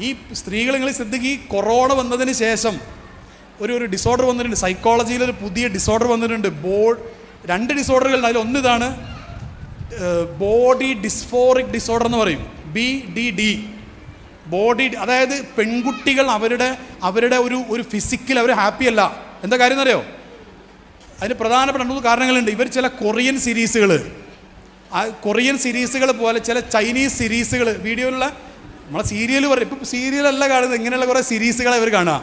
ഈ സ്ത്രീകൾ നിങ്ങൾ ശ്രദ്ധിക്കുക ഈ കൊറോണ വന്നതിന് ശേഷം ഒരു ഒരു ഡിസോർഡർ വന്നിട്ടുണ്ട്. സൈക്കോളജിയിൽ ഒരു പുതിയ ഡിസോർഡർ വന്നിട്ടുണ്ട്. ബോ രണ്ട് ഡിസോർഡറുകൾ അതിൽ ഒന്ന് ഇതാണ് ബോഡി ഡിസ്ഫോറിക് ഡിസോർഡർ എന്ന് പറയും. ബി ഡി ഡി ബോഡി അതായത് പെൺകുട്ടികൾ അവരുടെ അവരുടെ ഒരു ഒരു ഫിസിക്കൽ അവർ ഹാപ്പി അല്ല. എന്താ കാര്യം എന്നറിയോ അതിന് പ്രധാനപ്പെട്ട രണ്ട് കാരണങ്ങളുണ്ട്. ഇവർ ചില കൊറിയൻ സീരീസുകൾ കൊറിയൻ സീരീസുകൾ പോലെ ചില ചൈനീസ് സീരീസുകൾ വീഡിയോയിലുള്ള നമ്മളെ സീരിയൽ പറയും. ഇപ്പം സീരിയലല്ല കാണുന്നത്. ഇങ്ങനെയുള്ള കുറേ സീരീസുകളെ ഇവർ കാണുക.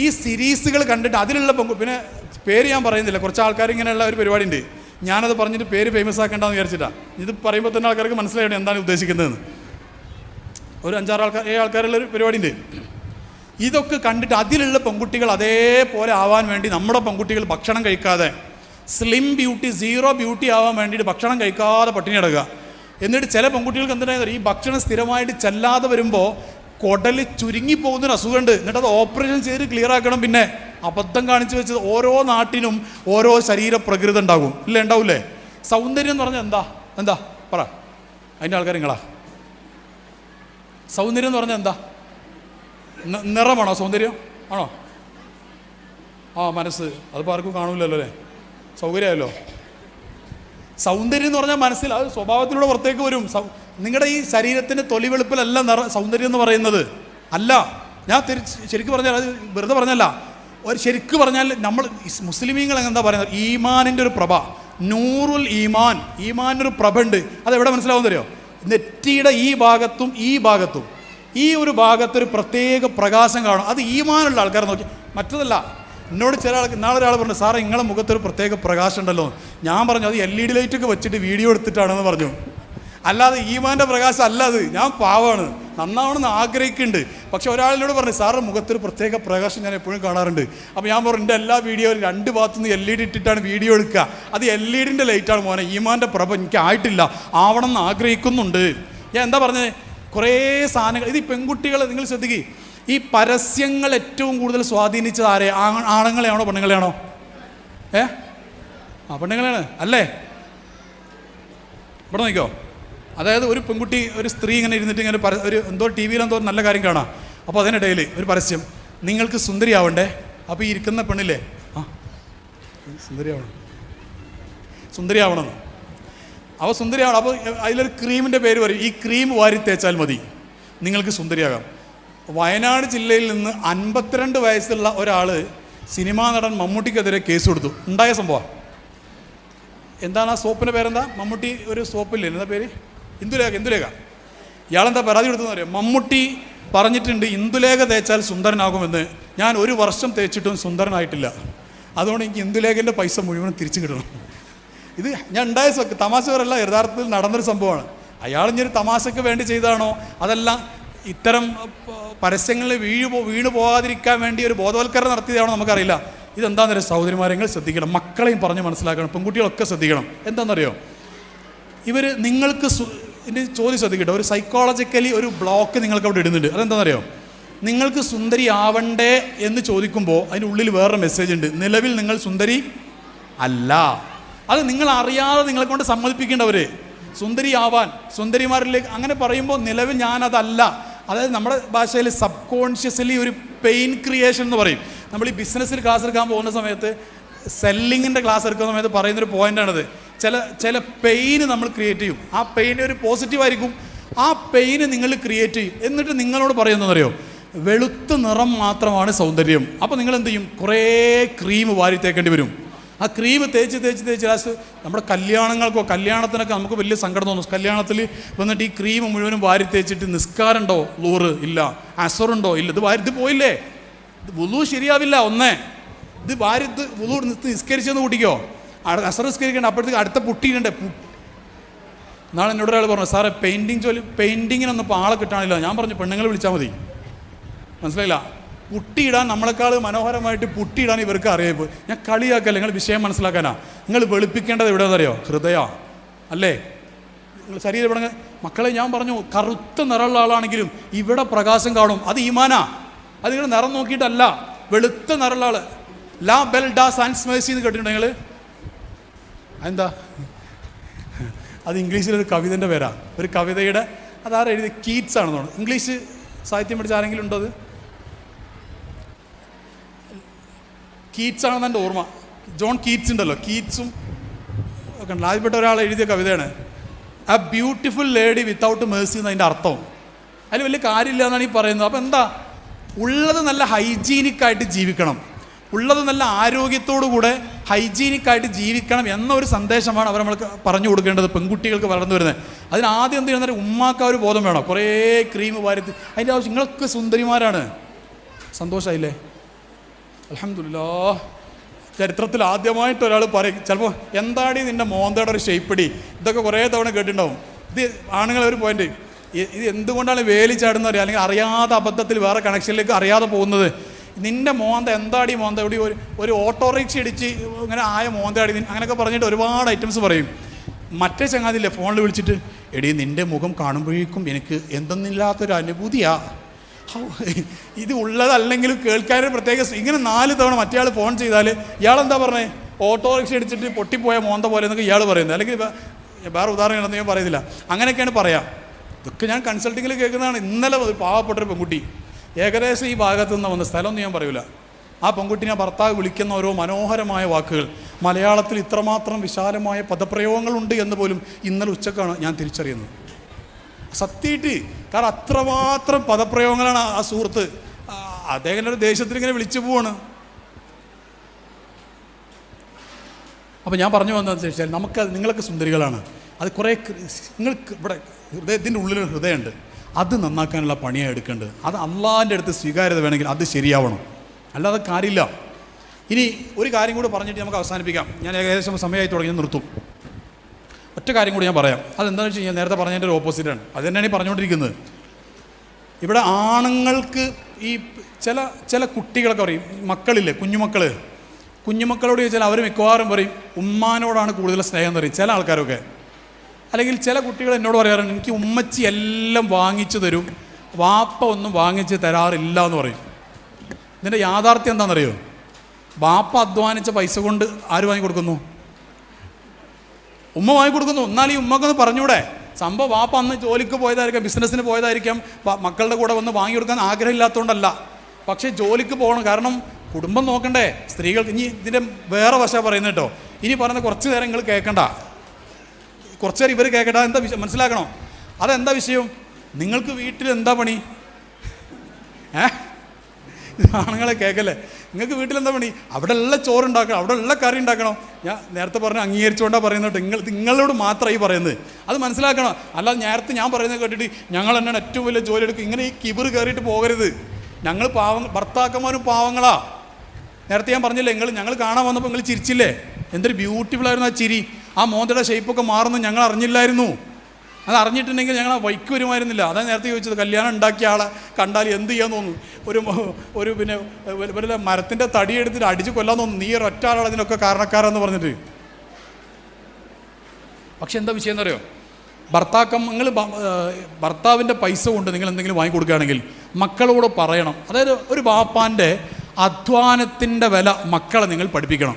ഈ സീരീസുകൾ കണ്ടിട്ട് അതിലുള്ള പൊങ്കു പിന്നെ പേര് ഞാൻ പറയുന്നില്ല. കുറച്ച് ആൾക്കാർ ഇങ്ങനെയുള്ള ഒരു പരിപാടി ഉണ്ട് ഞാനത് പറഞ്ഞിട്ട് പേര് ഫേമസ് ആക്കേണ്ടെന്ന് വിചാരിച്ചിട്ടാണ് ഇത് പറയുമ്പോൾ തന്നെ ആൾക്കാർക്ക് മനസ്സിലായിട്ട് എന്താണ് ഉദ്ദേശിക്കുന്നതെന്ന്. ഒരു അഞ്ചാറ് ആൾക്കാർ ഏഴ് ആൾക്കാരുള്ള ഒരു പരിപാടി ഉണ്ട് ഇതൊക്കെ കണ്ടിട്ട് അതിലുള്ള പെൺകുട്ടികൾ അതേപോലെ ആവാൻ വേണ്ടി നമ്മുടെ പെൺകുട്ടികൾ ഭക്ഷണം കഴിക്കാതെ സ്ലിം ബ്യൂട്ടി സീറോ ബ്യൂട്ടി ആവാൻ വേണ്ടിയിട്ട് ഭക്ഷണം കഴിക്കാതെ പട്ടിണി കിടക്കുക. എന്നിട്ട് ചില പെൺകുട്ടികൾക്ക് എന്തിനാണ് ഈ ഭക്ഷണം സ്ഥിരമായിട്ട് ചെല്ലാതെ വരുമ്പോൾ കുടൽ ചുരുങ്ങി പോകുന്നൊരു അസുഖമുണ്ട്. എന്നിട്ട് അത് ഓപ്പറേഷൻ ചെയ്ത് ക്ലിയർ ആക്കണം പിന്നെ. അബദ്ധം കാണിച്ചു വെച്ചത് ഓരോ നാട്ടിനും ഓരോ ശരീര പ്രകൃതി ഉണ്ടാകും. ഇല്ല? ഉണ്ടാവില്ലേ സൗന്ദര്യം എന്ന് പറഞ്ഞാൽ എന്താ? എന്താ? പറ. അതിന്റെ ആൾക്കാർ നിങ്ങളാ. സൗന്ദര്യം എന്ന് പറഞ്ഞാൽ എന്താ? നിറമാണോ സൗന്ദര്യം? ആണോ? ആ മനസ്സ്. അതിപ്പോൾ ആർക്കും കാണൂലല്ലോ അല്ലേ? സൗകര്യമല്ലോ സൗന്ദര്യം എന്ന് പറഞ്ഞാൽ മനസ്സിൽ അത് സ്വഭാവത്തിലൂടെ പുറത്തേക്ക് വരും. നിങ്ങളുടെ ഈ ശരീരത്തിന്റെ തൊലി വെളുപ്പിലല്ല നിറ സൗന്ദര്യം എന്ന് പറയുന്നത്. അല്ല ഞാൻ തിരിച്ച് ശരിക്കും പറഞ്ഞാൽ അത് വെറുതെ പറഞ്ഞല്ല. ഒരു ശരിക്കും പറഞ്ഞാൽ നമ്മൾ മുസ്ലിമീങ്ങൾ എന്താ പറയുന്നത്? ഈമാനിന്റെ ഒരു പ്രഭ. നൂറുൽ ഈമാൻ. ഈമാനൊരു പ്രഭ ഉണ്ട്. അത് എവിടെ മനസ്സിലാവും തരുമോ നെറ്റിയുടെ ഈ ഭാഗത്തും ഈ ഭാഗത്തും. ഈ ഒരു ഭാഗത്തൊരു പ്രത്യേക പ്രകാശം കാണും. അത് ഈമാനുള്ള ആൾക്കാരെ നോക്കി. മറ്റതല്ല എന്നോട് ചില ആൾക്ക് നാളെ ഒരാൾ പറഞ്ഞു സാറേ നിങ്ങളെ മുഖത്തൊരു പ്രത്യേക പ്രകാശം ഉണ്ടല്ലോ. ഞാൻ പറഞ്ഞു അത് എൽ ഇ ഡി ലൈറ്റൊക്കെ വെച്ചിട്ട് വീഡിയോ എടുത്തിട്ടാണെന്ന് പറഞ്ഞു. അല്ലാതെ ഈമാന്റെ പ്രകാശം അല്ല അത്. ഞാൻ പാവമാണ് നന്നാവണമെന്ന് ആഗ്രഹിക്കുന്നുണ്ട്. പക്ഷെ ഒരാളിനോട് പറഞ്ഞു സാറിന്റെ മുഖത്തൊരു പ്രത്യേക പ്രകാശം ഞാൻ എപ്പോഴും കാണാറുണ്ട്. അപ്പോൾ ഞാൻ പറഞ്ഞു എന്റെ എല്ലാ വീഡിയോയിലും രണ്ട് ഭാഗത്തു നിന്ന് എൽ ഇ ഡി ഇട്ടിട്ടാണ് വീഡിയോ എടുക്കുക. അത് എൽ ഇ ഡിന്റെ ലൈറ്റാണ് മോനെ. ഈമാന്റെ പ്രഭ എനിക്ക് ആയിട്ടില്ല. ആവണം എന്ന് ആഗ്രഹിക്കുന്നുണ്ട്. ഞാൻ എന്താ പറഞ്ഞത് കുറേ സാധനങ്ങൾ ഇത് പെൺകുട്ടികൾ നിങ്ങൾ ശ്രദ്ധിക്കുക ഈ പരസ്യങ്ങൾ ഏറ്റവും കൂടുതൽ സ്വാധീനിച്ചത് ആരെ? ആണുങ്ങളെയാണോ പെണ്ണുങ്ങളെയാണോ? ഏ? ആ പെണ്ണുങ്ങളെയാണ്. അല്ലേ? ഇവിടെ നോക്കിയോ അതായത് ഒരു പെൺകുട്ടി ഒരു സ്ത്രീ ഇങ്ങനെ ഇരുന്നിട്ട് ഇങ്ങനെ പര- ഒരു എന്തോ ടി വിയിൽ എന്തോ നല്ല കാര്യം കാണാം. അപ്പോൾ അതിനിടയിൽ ഒരു പരസ്യം. നിങ്ങൾക്ക് സുന്ദരിയാവണ്ടേ? അപ്പോൾ ഈ ഇരിക്കുന്ന പെണ്ണില്ലേ? ആ സുന്ദരിയാവണം. സുന്ദരിയാവണം. അപ്പോൾ സുന്ദരിയാവണം. അപ്പോൾ അതിലൊരു ക്രീമിന്റെ പേര് പറയും. ഈ ക്രീം വാരി തേച്ചാൽ മതി. നിങ്ങൾക്ക് സുന്ദരിയാകാം. വയനാട് ജില്ലയിൽ നിന്ന് അൻപത്തിരണ്ട് വയസ്സുള്ള ഒരാൾ സിനിമാ നടൻ മമ്മൂട്ടിക്കെതിരെ കേസ് കൊടുത്തു. ഉണ്ടായ സംഭവം? എന്താണ് ആ സോപ്പിന്റെ പേരെന്താ? മമ്മൂട്ടി ഒരു സോപ്പില്ലേ? എന്താ പേര്? ഇന്ദുലേഖ ഇന്ദുലേഖ. ഇയാളെന്താ പരാതി കൊടുത്തെന്ന് പറയാം മമ്മൂട്ടി പറഞ്ഞിട്ടുണ്ട് ഇന്ദുലേഖ തേച്ചാൽ സുന്ദരനാകുമെന്ന്. ഞാൻ ഒരു വർഷം തേച്ചിട്ടും സുന്ദരനായിട്ടില്ല. അതുകൊണ്ട് എനിക്ക് ഇന്ദുലേഖന്റെ പൈസ മുഴുവൻ തിരിച്ചു കിട്ടണം. ഇത് ഞാൻ ഉണ്ടായ തമാശ പറയല്ല യഥാർത്ഥത്തിൽ നടന്നൊരു സംഭവമാണ്. അയാൾ ഇനി ഒരു തമാശക്ക് വേണ്ടി ചെയ്താണോ അതല്ല ഇത്തരം പരസ്യങ്ങളിൽ വീഴു വീണു പോകാതിരിക്കാൻ വേണ്ടി ഒരു ബോധവൽക്കരണം നടത്തിയതാണോ നമുക്കറിയില്ല. ഇതെന്താണെന്ന് അറിയാം സഹോദരിമാരെ നിങ്ങൾ ശ്രദ്ധിക്കണം. മക്കളെയും പറഞ്ഞ് മനസ്സിലാക്കണം. പെൺകുട്ടികളൊക്കെ ശ്രദ്ധിക്കണം. എന്താണെന്നറിയോ ഇവർ നിങ്ങൾക്ക് ചോദ്യം ശ്രദ്ധിക്കട്ടെ. ഒരു സൈക്കോളജിക്കലി ഒരു ബ്ലോക്ക് നിങ്ങൾക്ക് അവിടെ ഇടുന്നുണ്ട്. അതെന്താണെന്നറിയോ നിങ്ങൾക്ക് സുന്ദരി ആവണ്ടേ എന്ന് ചോദിക്കുമ്പോൾ അതിന്റെ ഉള്ളിൽ വേറൊരു മെസ്സേജ് ഉണ്ട്. നിലവിൽ നിങ്ങൾ സുന്ദരി അല്ല. അത് നിങ്ങൾ അറിയാതെ നിങ്ങളെ കൊണ്ട് സമ്മതിപ്പിക്കേണ്ടവർ സുന്ദരി ആവാൻ സുന്ദരിമാരിലേക്ക് അങ്ങനെ പറയുമ്പോൾ നിലവിൽ ഞാനതല്ല. അതായത് നമ്മുടെ ഭാഷയിൽ സബ് കോൺഷ്യസ്ലി ഒരു പെയിൻ ക്രിയേഷൻ എന്ന് പറയും. നമ്മൾ ഈ ബിസിനസ്സിൽ ക്ലാസ് എടുക്കാൻ പോകുന്ന സമയത്ത് സെല്ലിങ്ങിന്റെ ക്ലാസ് എടുക്കുന്ന സമയത്ത് പറയുന്നൊരു പോയിന്റാണത് ചില ചില പെയിന് നമ്മൾ ക്രിയേറ്റ് ചെയ്യും. ആ പെയിൻ ഒരു പോസിറ്റീവായിരിക്കും ആ പെയിന് നിങ്ങൾ ക്രിയേറ്റ് ചെയ്യും. എന്നിട്ട് നിങ്ങളോട് പറയുന്നതറിയോ വെളുത്ത നിറം മാത്രമാണ് സൗന്ദര്യം. അപ്പോൾ നിങ്ങൾ എന്ത് ചെയ്യും? കുറേ ക്രീം വാരി തേക്കേണ്ടി വരും. ആ ക്രീം തേച്ച് തേച്ച് തേച്ച് ലാസ്റ്റ് നമ്മുടെ കല്യാണങ്ങൾക്കോ കല്യാണത്തിനൊക്കെ നമുക്ക് വലിയ സങ്കടം തോന്നും. കല്യാണത്തിൽ വന്നിട്ട് ഈ ക്രീം മുഴുവനും വാരി തേച്ചിട്ട് നിസ്കാരമുണ്ടോ ലൂറ് ഇല്ല. അസറുണ്ടോ ഇല്ല. ഇത് വാരി പോയില്ലേ? ഇത് വുളു ശരിയാവില്ല ഒന്നേ. ഇത് വാരി ഇത് വുളു നിസ്കരിച്ചെന്ന് കൂട്ടിക്കോ. അസർ നിസ്കരിക്കേണ്ട. അപ്പോഴത്തേക്ക് അടുത്ത പുട്ടിയിട്ടുണ്ട്. നാളെ എന്നോട് ഒരാൾ പറഞ്ഞു സാറേ പെയിന്റിങ് ജോലി പെയിന്റിങ്ങിനൊന്നും ഇപ്പോൾ ആളെ കിട്ടാനില്ല. ഞാൻ പറഞ്ഞു പെണ്ണുങ്ങളെ വിളിച്ചാൽ മതി. മനസ്സിലായില്ല? പുട്ടിയിടാൻ നമ്മളെക്കാൾ മനോഹരമായിട്ട് പുട്ടിയിടാൻ ഇവർക്ക് അറിയാം. ഞാൻ കളിയാക്കല്ലേ? നിങ്ങൾ വിഷയം മനസ്സിലാക്കാനാ. നിങ്ങൾ വെളുപ്പിക്കേണ്ടത് എവിടെയെന്നറിയോ ഹൃദയം. അല്ലേ? നിങ്ങൾ ശരീരം ഇവിടെ മക്കളെ ഞാൻ പറഞ്ഞു കറുത്ത നിറമുള്ള ആളാണെങ്കിലും ഇവിടെ പ്രകാശം കാണും. അത് ഈമാനാ. അത് നിങ്ങൾ നിറം നോക്കിയിട്ടല്ല. വെളുത്ത നിറമുള്ള ആൾ. ലാ ബെൽ ഡാ സാൻസ് മേഴ്സി എന്ന് കേട്ടിട്ടുണ്ടെങ്കിൽ നിങ്ങൾ അതെന്താ? അത് ഇംഗ്ലീഷിലൊരു കവിതന്റെ പേരാണ് ഒരു കവിതയുടെ അതാരെഴുതി കീറ്റ്സ് ആണെന്ന് ഇംഗ്ലീഷ് സാഹിത്യം പഠിച്ച ആരെങ്കിലും ഉണ്ടോ അത്? കീറ്റ്സ് ആണെന്ന് എന്റെ ഓർമ്മ. ജോൺ കീറ്റ്സ് ഉണ്ടല്ലോ. കീറ്റ്സും ഒക്കെ ഉണ്ട്. ആദ്യപ്പെട്ട ഒരാൾ എഴുതിയ കവിതയാണ്. ആ ബ്യൂട്ടിഫുൾ ലേഡി വിത്തൗട്ട് മേഴ്സി എന്ന് അതിന്റെ അർത്ഥം. അതിൽ വലിയ കാര്യമില്ല എന്നാണ് ഈ പറയുന്നത്. അപ്പോൾ എന്താ? ഉള്ളത് നല്ല ഹൈജീനിക് ആയിട്ട് ജീവിക്കണം. ഉള്ളത് നല്ല ആരോഗ്യത്തോടു കൂടെ ഹൈജീനിക് ആയിട്ട് ജീവിക്കണം എന്നൊരു സന്ദേശമാണ് അവർ നമ്മൾക്ക് പറഞ്ഞു കൊടുക്കേണ്ടത് പെൺകുട്ടികൾക്ക് വളർന്നു വരുന്നത്. അതിന് ആദ്യം എന്ത് ചെയ്യുന്നത് ഉമ്മാക്ക ഒരു ബോധം വേണം. കുറേ ക്രീം വാരി അതിന്റെ ആവശ്യം. നിങ്ങളൊക്കെ സുന്ദരിമാരാണ്. സന്തോഷമായില്ലേ അലഹമില്ലാ ചരിത്രത്തിൽ ആദ്യമായിട്ട് ഒരാൾ പറയും ചിലപ്പോൾ എന്താടി നിന്റെ മോന്തയുടെ ഒരു ഷേപ്പടി ഇതൊക്കെ കുറേ തവണ കേട്ടിട്ടുണ്ടാവും. ഇത് ആണുങ്ങളെ ഒരു പോയിന്റ് ഇത് എന്തുകൊണ്ടാണ് വേലി ചാടുന്നത് അല്ലെങ്കിൽ അറിയാതെ അബദ്ധത്തിൽ വേറെ കണക്ഷനിലേക്ക് അറിയാതെ പോകുന്നത്. നിന്റെ മോന്ത എന്താടി മോന്ത? ഇവിടെ ഒരു ഒരു ഓട്ടോറിക്ഷ ഇടിച്ച് ഇങ്ങനെ ആയ മോന്തയാടി അങ്ങനെയൊക്കെ പറഞ്ഞിട്ട് ഒരുപാട് ഐറ്റംസ് പറയും. മറ്റേ ചങ്ങാതില്ലേ ഫോണിൽ വിളിച്ചിട്ട് എടി നിന്റെ മുഖം കാണുമ്പോഴേക്കും എനിക്ക് എന്തെന്നില്ലാത്തൊരു അനുഭൂതിയാ. ഹൗ, ഇത് ഉള്ളതല്ലെങ്കിലും കേൾക്കാനൊരു പ്രത്യേക ഇങ്ങനെ നാല് തവണ മറ്റേ ആൾ ഫോൺ ചെയ്താൽ ഇയാൾ എന്താ പറഞ്ഞേ? ഓട്ടോറിക്ഷ അടിച്ചിട്ട് പൊട്ടിപ്പോയ മോന്ത പോലെ എന്നൊക്കെ ഇയാൾ പറയുന്നത്. അല്ലെങ്കിൽ വേറെ ഉദാഹരണം ഞാൻ പറയുന്നില്ല. അങ്ങനെയൊക്കെയാണ് പറയാം. ഇതൊക്കെ ഞാൻ കൺസൾട്ടിങ്ങിൽ കേൾക്കുന്നതാണ്. ഇന്നലെ ഒരു പാവപ്പെട്ടൊരു പെൺകുട്ടി. ഏകദേശം ഈ ഭാഗത്തു നിന്ന് വന്ന സ്ഥലമൊന്നും ഞാൻ പറയൂല. ആ പെൺകുട്ടിനെ ഭർത്താവ് വിളിക്കുന്ന ഓരോ മനോഹരമായ വാക്കുകൾ. മലയാളത്തിൽ ഇത്രമാത്രം വിശാലമായ പദപ്രയോഗങ്ങളുണ്ട് എന്ന് പോലും ഇന്നലെ ഉച്ചക്കാണ് ഞാൻ തിരിച്ചറിയുന്നത്. സത്യമായിട്ട് കാരണം അത്രമാത്രം പദപ്രയോഗങ്ങളാണ് ആ- സുഹൃത്ത്. അദ്ദേഹം ഒരു ദേശത്തിൽ ഇങ്ങനെ വിളിച്ചു പോവാണ്. അപ്പോൾ ഞാൻ പറഞ്ഞു വന്നതെന്ന് വെച്ചാൽ നമുക്ക് നിങ്ങളൊക്കെ സുന്ദരികളാണ്. അത് കുറേ നിങ്ങൾ ഇവിടെ ഹൃദയത്തിന്റെ ഉള്ളിലൊരു ഹൃദയമുണ്ട്. അത് നന്നാക്കാനുള്ള പണിയാണ് എടുക്കേണ്ടത്. അത് അള്ളാഹിന്റെ അടുത്ത് സ്വീകാര്യത വേണമെങ്കിൽ അത് ശരിയാവണം. അല്ലാതെ കാര്യമില്ല. ഇനി ഒരു കാര്യം കൂടി പറഞ്ഞിട്ട് നമുക്ക് അവസാനിപ്പിക്കാം. ഞാൻ ഏകദേശം സമയമായി തുടങ്ങി നിർത്തും. ഒറ്റ കാര്യം കൂടി ഞാൻ പറയാം. അതെന്താണെന്ന് വെച്ച് കഴിഞ്ഞാൽ നേരത്തെ പറഞ്ഞതിന്റെ ഒരു ഓപ്പോസിറ്റാണ് അത് തന്നെയാണ് ഈ പറഞ്ഞുകൊണ്ടിരിക്കുന്നത്. ഇവിടെ ആണുങ്ങൾക്ക് ഈ ചില ചില കുട്ടികളൊക്കെ പറയും മക്കളില്ലേ കുഞ്ഞുമക്കൾ കുഞ്ഞുമക്കളോട് ചോദിച്ചാൽ അവർ മിക്കവാറും പറയും ഉമ്മാനോടാണ് കൂടുതൽ സ്നേഹം പറയും ചില ആൾക്കാരൊക്കെ. അല്ലെങ്കിൽ ചില കുട്ടികൾ എന്നോട് പറയാറുണ്ട് എനിക്ക് ഉമ്മച്ചി എല്ലാം വാങ്ങിച്ചു തരും വാപ്പ ഒന്നും വാങ്ങിച്ച് തരാറില്ല എന്ന് പറയും. ഇതിന്റെ യാഥാർത്ഥ്യം എന്താണെന്നറിയോ? വാപ്പ അധ്വാനിച്ച പൈസ കൊണ്ട് ആര് വാങ്ങി കൊടുക്കുന്നു ഉമ്മ വാങ്ങി കൊടുക്കുന്നു. എന്നാൽ ഈ ഉമ്മക്കൊന്ന് പറഞ്ഞൂടെ? സംഭവം വാപ്പ അന്ന് ജോലിക്ക് പോയതായിരിക്കാം ബിസിനസ്സിന് പോയതായിരിക്കാം. മക്കളുടെ കൂടെ വന്ന് വാങ്ങി കൊടുക്കാൻ ആഗ്രഹമില്ലാത്തതുകൊണ്ടല്ല. പക്ഷേ ജോലിക്ക് പോകണം. കാരണം കുടുംബം നോക്കണ്ടേ? സ്ത്രീകൾക്ക് ഇനി ഇതിന്റെ വേറെ വശ പറയുന്നത് കേട്ടോ. ഇനി പറയുന്ന കുറച്ച് നേരം നിങ്ങൾ കേൾക്കണ്ട. കുറച്ച് നേരം ഇവർ കേൾക്കണ്ട എന്താ വിഷയം? മനസ്സിലാക്കണോ? അതെന്താ വിഷയം? നിങ്ങൾക്ക് വീട്ടിൽ എന്താ പണി? ഏ? ആണുങ്ങളെ കേൾക്കല്ലേ? നിങ്ങൾക്ക് വീട്ടിൽ എന്താ പണി? അവിടെ ഉള്ള ചോറ് ഉണ്ടാക്കണം അവിടെ ഉള്ള കറി ഉണ്ടാക്കണം? ഞാൻ നേരത്തെ പറഞ്ഞ അംഗീകരിച്ചുകൊണ്ടാണ് പറയുന്നത് നിങ്ങൾ നിങ്ങളോട് മാത്രമായി പറയുന്നത്. അത് മനസ്സിലാക്കണം. അല്ലാതെ നേരത്തെ ഞാൻ പറയുന്നത് കേട്ടിട്ട് ഞങ്ങൾ തന്നെയാണ് ഏറ്റവും വലിയ ജോലി എടുക്കും ഇങ്ങനെ ഈ കിബിർ കയറിയിട്ട് പോകരുത്. ഞങ്ങൾ പാവങ്ങൾ ഭർത്താക്കന്മാരും പാവങ്ങളാ. നേരത്തെ ഞാൻ പറഞ്ഞില്ലേ നിങ്ങൾ ഞങ്ങൾ കാണാൻ വന്നപ്പോൾ നിങ്ങൾ ചിരിച്ചില്ലേ? എന്തൊരു ബ്യൂട്ടിഫുൾ ആയിരുന്നു ആ ചിരി. ആ മോന്തയുടെ ഷേപ്പൊക്കെ മാറുന്നു. ഞങ്ങൾ അറിഞ്ഞില്ലായിരുന്നു. അത് അറിഞ്ഞിട്ടുണ്ടെങ്കിൽ ഞങ്ങൾ ആ വൈക്ക് വരുമായിരുന്നില്ല. അതാണ് നേരത്തെ ചോദിച്ചത് കല്യാണം ഉണ്ടാക്കിയ ആളെ കണ്ടാൽ എന്ത് ചെയ്യാൻ തോന്നുന്നു. ഒരു ഒരു പിന്നെ വല്ല- മരത്തിന്റെ തടി എടുത്തിട്ട് അടിച്ച് കൊല്ലാൻ തോന്നുന്നു. നീ ഒരു ഒറ്റ ആളാണ് അതിനൊക്കെ കാരണക്കാരെന്ന് പറഞ്ഞിട്ട്. പക്ഷെ എന്താ വിഷയം എന്നറിയോ ഭർത്താക്കം നിങ്ങൾ ഭർത്താവിന്റെ പൈസ കൊണ്ട് നിങ്ങൾ എന്തെങ്കിലും വാങ്ങി കൊടുക്കുകയാണെങ്കിൽ മക്കളോട് പറയണം. അതായത് ഒരു ബാപ്പാന്റെ അധ്വാനത്തിന്റെ വില മക്കളെ നിങ്ങൾ പഠിപ്പിക്കണം.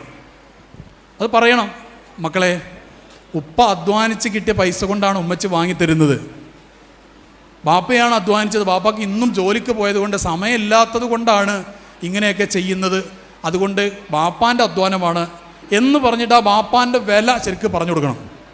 അത് പറയണം. മക്കളെ ഉപ്പ അധ്വാനിച്ച് കിട്ടിയ പൈസ കൊണ്ടാണ് ഉമ്മച്ച് വാങ്ങിത്തരുന്നത്. ബാപ്പയാണ് അധ്വാനിച്ചത്. ബാപ്പയ്ക്ക് ഇന്നും ജോലിക്ക് പോയത് കൊണ്ട് സമയമില്ലാത്തത് കൊണ്ടാണ് ഇങ്ങനെയൊക്കെ ചെയ്യുന്നത്. അതുകൊണ്ട് ബാപ്പാന്റെ അധ്വാനമാണ് എന്ന് പറഞ്ഞിട്ട് ആ ബാപ്പാന്റെ വില ശരിക്കും പറഞ്ഞു കൊടുക്കണം.